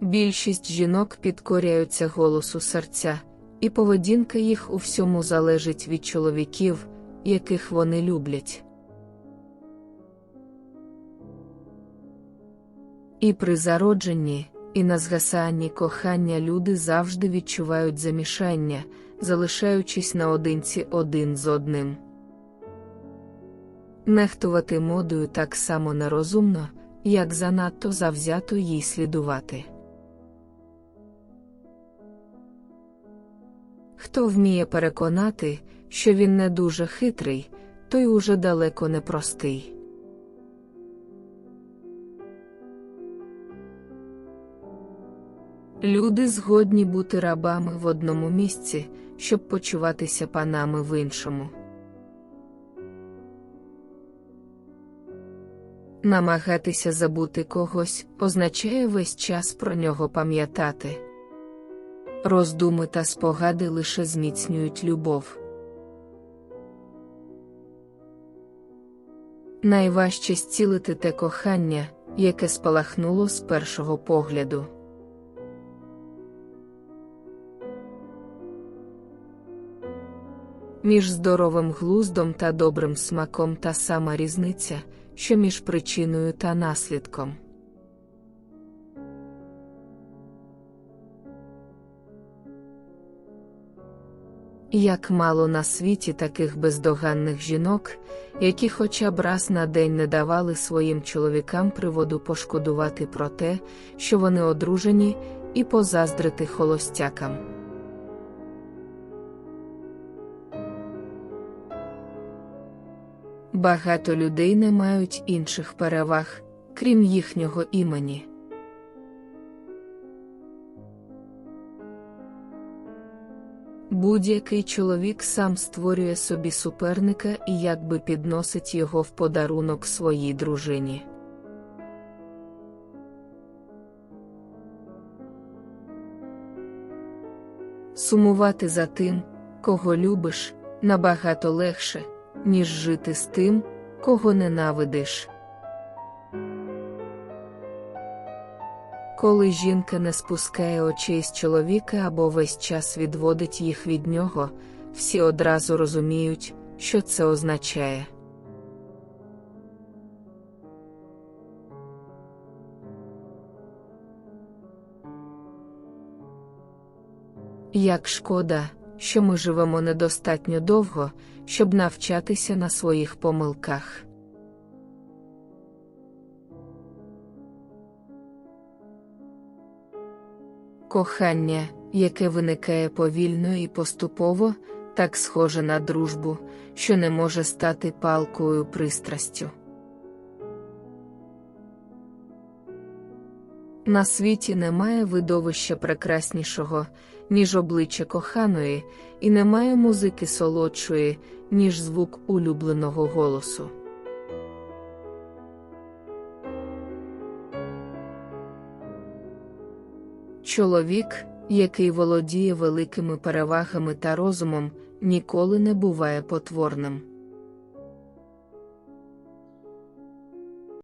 Більшість жінок підкоряються голосу серця, і поведінка їх у всьому залежить від чоловіків, яких вони люблять. І при зародженні, і на згасанні кохання люди завжди відчувають замішання, залишаючись наодинці один з одним. Нехтувати модою так само нерозумно, як занадто завзято їй слідувати. Хто вміє переконати, що він не дуже хитрий, той уже далеко не простий. Люди згодні бути рабами в одному місці, щоб почуватися панами в іншому. Намагатися забути когось означає весь час про нього пам'ятати. Роздуми та спогади лише зміцнюють любов. Найважче зцілити те кохання, яке спалахнуло з першого погляду. Між здоровим глуздом та добрим смаком та сама різниця, що між причиною та наслідком. Як мало на світі таких бездоганних жінок, які хоча б раз на день не давали своїм чоловікам приводу пошкодувати про те, що вони одружені, і позаздрити холостякам. Багато людей не мають інших переваг, крім їхнього імені. Будь-який чоловік сам створює собі суперника і якби підносить його в подарунок своїй дружині. Сумувати за тим, кого любиш, набагато легше, ніж жити з тим, кого ненавидиш. Коли жінка не спускає очей з чоловіка або весь час відводить їх від нього, всі одразу розуміють, що це означає. Як шкода, що ми живемо недостатньо довго, щоб навчатися на своїх помилках. Кохання, яке виникає повільно і поступово, так схоже на дружбу, що не може стати палкою пристрастю. На світі немає видовища прекраснішого, ніж обличчя коханої, і немає музики солодшої, ніж звук улюбленого голосу. Чоловік, який володіє великими перевагами та розумом, ніколи не буває потворним.